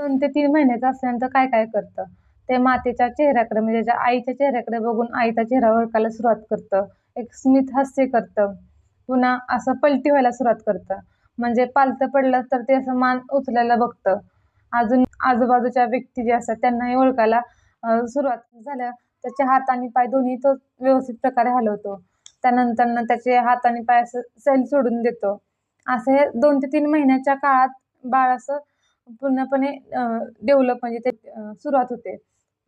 दोन ते तीन महिन्याचं असल्यानंतर काय काय करतं? ते मातेच्या चेहऱ्याकडे म्हणजे त्याच्या आईच्या चेहऱ्याकडे बघून आईचा चेहरा ओळखायला सुरुवात करतं. एक स्मित हास्य करतं. पुन्हा असं पलटी व्हायला सुरुवात करतं. म्हणजे पालतं पडलं तर ते असं मान उचलायला बघतं. अजून आजूबाजूच्या व्यक्ती जे असतात त्यांनाही ओळखायला सुरुवात झाल्या. त्याचे हात आणि पाय दोन्ही तो व्यवस्थित प्रकारे हलवतो. त्यानंतर त्याचे हात आणि पाय असं सैल सोडून देतो. असं हे दोन ते तीन महिन्याच्या काळात बाळ असं पूर्णपणे डेव्हलप म्हणजे ते सुरुवात होते.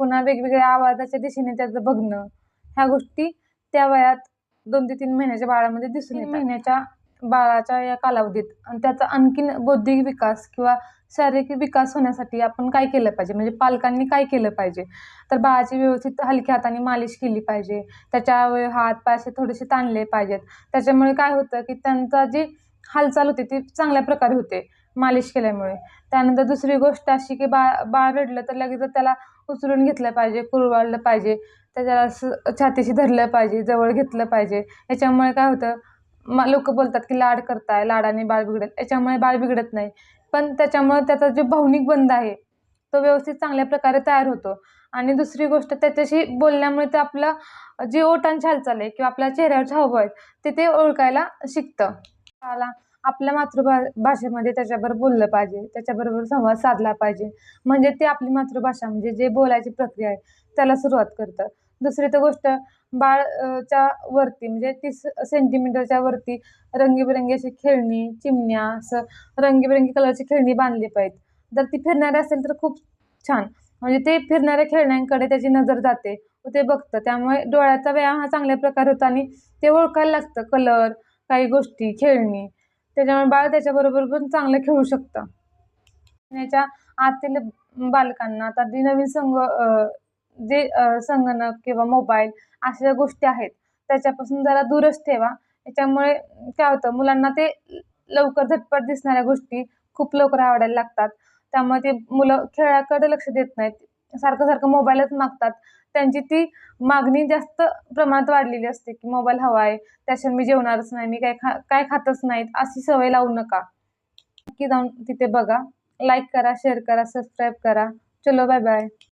पुन्हा वेगवेगळ्या आवाजाच्या दिशेने त्याचं बघणं ह्या गोष्टी त्या वयात दोन ते तीन महिन्याच्या बाळामध्ये दिसून येतात. महिन्याच्या बाळाच्या या कालावधीत. आणि त्याचा आणखीन बौद्धिक विकास किंवा शारीरिक विकास होण्यासाठी आपण काय केलं पाहिजे? म्हणजे पालकांनी काय केलं पाहिजे? तर बाळाची व्यवस्थित हलक्या हाताने मालिश केली पाहिजे. त्याच्या हात पाय असे थोडेसे ताणले पाहिजेत. त्याच्यामुळे काय होतं की त्यांचा जी हालचाल होते ती चांगल्या प्रकारे होते. मालिश केल्यामुळे. त्यानंतर दुसरी गोष्ट अशी की बाळ बाळ रडलं तर लगेच त्याला उचलून घेतलं पाहिजे कुरवाळलं पाहिजे. त्याच्याला असं छातीशी धरलं पाहिजे जवळ घेतलं पाहिजे. याच्यामुळे काय होतं म लोक बोलतात की लाड करताय लाडाने बाळ बिघडत याच्यामुळे बाळ बिघडत नाही. पण त्याच्यामुळे त्याचा जो भावनिक बंध आहे तो व्यवस्थित चांगल्या प्रकारे तयार होतो. आणि दुसरी गोष्ट त्याच्याशी बोलल्यामुळे ते आपलं जी ओटांची हालचाल आहे किंवा आपल्या चेहऱ्यावरचे हावभाव आहेत ते ते ओळखायला शिकतं. आपल्या मातृभा भाषेमध्ये त्याच्याबरोबर बोललं पाहिजे त्याच्याबरोबर संवाद साधला पाहिजे. म्हणजे ते आपली मातृभाषा म्हणजे जे बोलायची प्रक्रिया आहे त्याला सुरुवात करतं. दुसरी तर गोष्ट बाळच्या वरती म्हणजे तीस सेंटीमीटरच्या वरती रंगीबेरंगी अशी खेळणी चिमण्या असं रंगीबेरंगी कलरची खेळणी बांधली पाहिजे जर ती फिरणारी असेल तर खूप छान. म्हणजे ते फिरणाऱ्या खेळण्यांकडे त्याची नजर जाते ते बघतं. त्यामुळे डोळ्याचा व्यायाम हा चांगल्या प्रकारे होतो आणि ते ओळखायला लागतं. कलर काही गोष्टी खेळणी. त्याच्यामुळे बाळ त्याच्याबरोबर पण चांगलं खेळू शकतं. याच्या आतील बालकांना आता जी नवीन संग जे संगणक किंवा मोबाईल अशा गोष्टी आहेत त्याच्यापासून जरा दूरच ठेवा. याच्यामुळे काय होतं मुलांना ते लवकर झटपट दिसणाऱ्या गोष्टी खूप लवकर आवडायला लागतात. त्यामुळे ते मुलं खेळाकडे लक्ष देत नाहीत. सारखं सारखं मोबाईलच मागतात. त्यांची ती मागणी जास्त प्रमाणात वाढलेली असते की मोबाईल हवा आहे त्याशिवाय मी जेवणारच नाही मी काय खा काय खातच नाहीत अशी सवय लावू नका. की जाऊन तिथे बघा. लाईक करा शेअर करा सबस्क्राईब करा. चलो बाय बाय